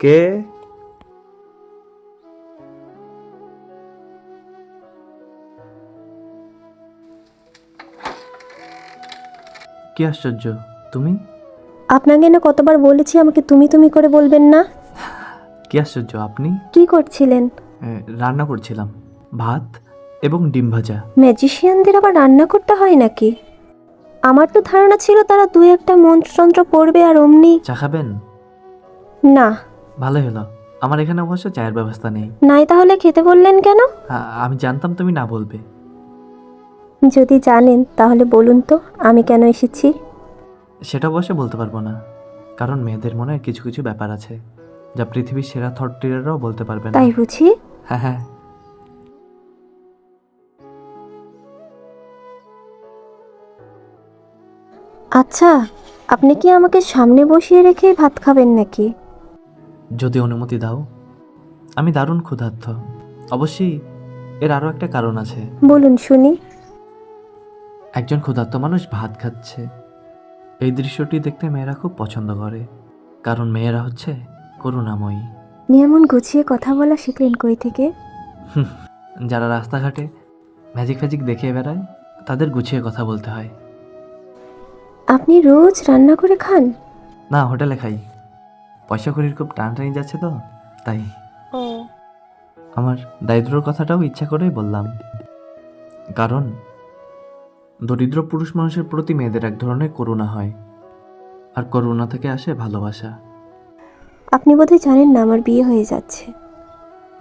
কে? কি আশ্চর্য তুমি? আপনাকে না কতবার বলেছি আমাকে তুমি তুমি করে বলবেন না? কি আশ্চর্য আপনি? কি করছিলেন? এ, রান্না করছিলাম ভাত এবং ডিম ভাজা। ম্যাজিশিয়ানদের আবার রান্না করতে হয় নাকি? আমার তো ধারণা ছিল তারা দু একটা মন্ত্রতন্ত্র পড়বে আর অমনি চা খাবেন? না। ভালোই হলো। আমার এখানে অবশ্য চায়ের ব্যবস্থা নেই। নাই তাহলে খেতে বললেন কেন? আ- আমি জানতাম তুমি না বলবে। যদি জানেন তাহলে বলুন তো আমি কেন এসেছি? সেটা অবশ্য বলতে পারব না। কারণ মেয়েদের মনে কিছু কিছু ব্যাপার আছে যা পৃথিবীর সেরা থট বলতে পারবে না। তাই বুঝি? হ্যাঁ হ্যাঁ। আচ্ছা আপনি কি আমাকে সামনে বসিয়ে রেখে ভাত খাবেন নাকি? যদি অনুমতি দাও আমি দারুণ ক্ষুধার্ত। অবশ্যই এর আরও একটা কারণ আছে। বলুন শুনি। একজন ক্ষুধার্ত মানুষ ভাত খাচ্ছে। এই দৃশ্যটি দেখতে মেয়েরা খুব পছন্দ করে কারণ মেয়েরা হচ্ছে করুণাময়ী। আপনি এমন গুছিয়ে কথা বলা শিখলেন কই থেকে? যারা রাস্তাঘাটে ম্যাজিক ফ্যাজিক দেখে বেড়ায় তাদের গুছিয়ে কথা বলতে হয়। আপনি রোজ রান্না করে খান? না হোটেলে খাই। পয়সা করির খুব টানটানি যাচ্ছে তো তাই। ও। আমার দারিদ্রর কথাটাও ইচ্ছা করেই বললাম। কারণ দরিদ্র পুরুষ মানুষের প্রতি মেয়েদের এক ধরনের করুণা হয়। আর করুণা থেকে আসে ভালোবাসা। আপনি বোধহয় জানেন না আমার বিয়ে হয়ে যাচ্ছে।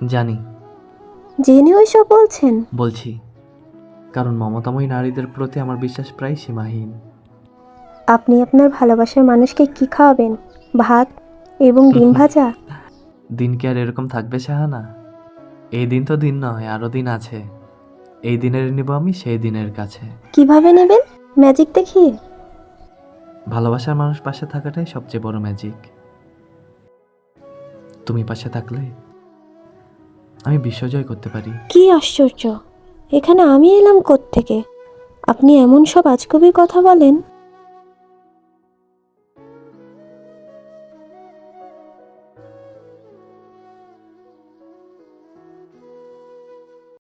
জানি। জেনে ওইসব বলছেন? বলছি। কারণ মমতাময়ী নারীদের প্রতি আমার বিশ্বাস প্রায় সীমাহীন। আপনি আপনার ভালোবাসার মানুষকে কি খাওয়াবেন? ভাত? এবং ডিম ভাজা? দিন কি আর এরকম থাকবে সাহানা এই দিন তো দিন নয় আরও দিন আছে। এই দিনের নিব আমি সেই দিনের কাছে। কীভাবে নেবেন? ম্যাজিক দেখিয়ে ভালোবাসার মানুষ পাশে থাকাটাই সবচেয়ে বড় ম্যাজিক। তুমি পাশে থাকলে আমি বিশ্বজয় করতে পারি। কি আশ্চর্য! এখানে আমি এলাম থেকে আপনি এমন সব আজকবি কথা বলেন।